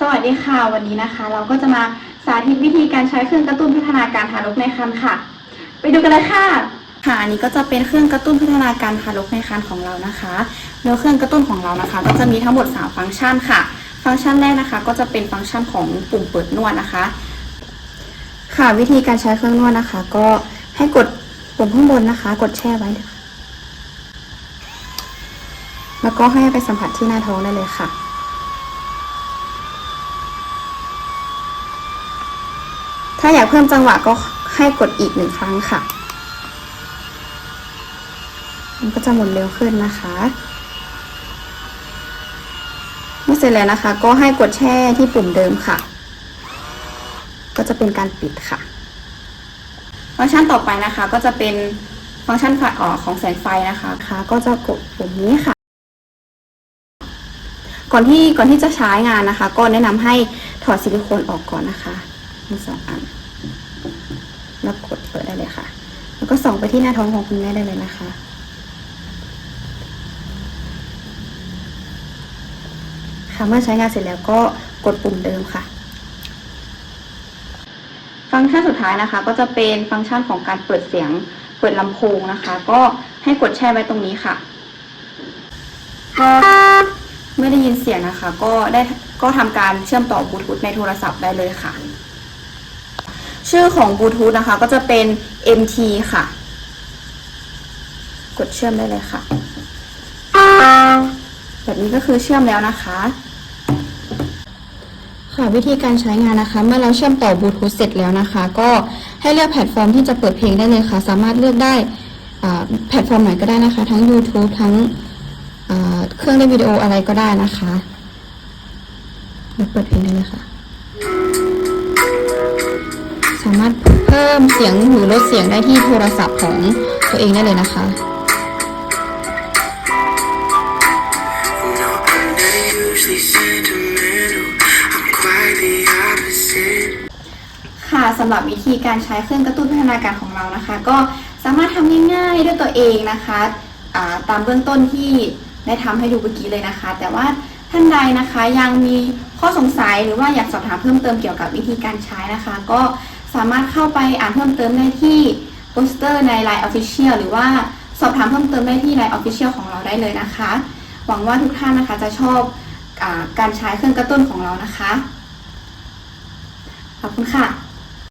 สวัสดีค่ะ วันนี้นะคะ เราก็จะมาสาธิตวิธีการใช้เครื่องกระตุ้นพัฒนาการทารกในครรภ์ค่ะ ไปดูกันเลยค่ะค่ะอันนี้ก็จะเป็นเครื่องกระตุ้นพัฒนาการทารกในครรภ์ของเรานะคะโดยเครื่องกระตุ้นของเรานะคะ ก็จะมีทั้งหมด 3 ฟังก์ชันค่ะ ฟังก์ชันแรกนะคะ ก็จะเป็นฟังก์ชันของปุ่มเปิดนวดนะคะ ค่ะวิธีการใช้เครื่องนวดนะคะ ก็ให้กดปุ่มข้างบนนะคะ กดแช่ไว้เลยค่ะแล้วก็ให้ไปสัมผัสที่หน้าท้องได้เลยค่ะ ถ้าอยากเพิ่มจังหวะก็ให้กดอีกหนึ่งครั้งค่ะ มันก็จะหมุนเร็วขึ้นนะคะเมื่อเสร็จแล้วนะคะ ก็ให้กดแช่ที่ปุ่มเดิมค่ะ ก็จะเป็นการปิดค่ะ ฟังก์ชันต่อไปนะคะ ก็จะเป็นฟังก์ชันไฟออกของแสงไฟนะคะค่ะก็จะกดปุ่มนี้ค่ะ ก่อนที่ก่อนที่จะใช้งานนะคะ ก็แนะนำให้ถอดซิลิโคนออกก่อนนะคะ มีสองอันแล้วกดเปิดได้เลยค่ะ แล้วก็ส่องไปที่หน้าท้องของคุณแม่ได้เลยนะคะค่ะเมื่อใช้งานเสร็จแล้วก็กดปุ่มเดิมค่ะ ฟังก์ชันสุดท้ายนะคะ ก็จะเป็นฟังก์ชันของการเปิดเสียง เปิดลำโพงนะคะ ก็ให้กดแช่ไว้ตรงนี้ค่ะเมื่อได้ยินเสียงนะคะ ก็ได้ก็ทำการเชื่อมต่อบลูทูธในโทรศัพท์ได้เลยค่ะ ชื่อของบลูทูธนะคะก็จะเป็น MT ค่ะ กดเชื่อมได้เลยค่ะ แบบนี้ก็คือเชื่อมแล้วนะคะค่ะวิธีการใช้งานนะคะ เมื่อเราเชื่อมต่อบลูทูธเสร็จแล้วนะคะ ก็ให้เลือกแพลตฟอร์มที่จะเปิดเพลงได้เลยค่ะ สามารถเลือกได้แพลตฟอร์มไหนก็ได้นะคะ ทั้ง YouTube ทั้งเครื่องเล่นวิดีโออะไรก็ได้นะคะเดี๋ยวเปิดเพลงได้เลยค่ะ สามารถเพิ่มเสียงหรือลดเสียงได้ที่โทรศัพท์ของตัวเองได้เลยนะคะ ค่ะสำหรับวิธีการใช้เครื่องกระตุ้นพัฒนาการของเรานะคะ ก็สามารถทำง่ายๆด้วยตัวเองนะคะตามเบื้องต้นที่ได้ทำให้ดูเมื่อกี้เลยนะคะ แต่ว่าท่านใดนะคะยังมีข้อสงสัยหรือว่าอยากสอบถามเพิ่มเติมเกี่ยวกับวิธีการใช้นะคะ ก็ สามารถเข้าไปอ่านเพิ่มเติมได้ที่โปสเตอร์ใน Line Official หรือว่าสอบถามเพิ่มเติมได้ที่ Line Official ของเราได้เลยนะคะ หวังว่าทุกท่านนะคะจะชอบอการใช้เครื่องกระตุ้นของเรานะคะ ขอบคุณค่ะ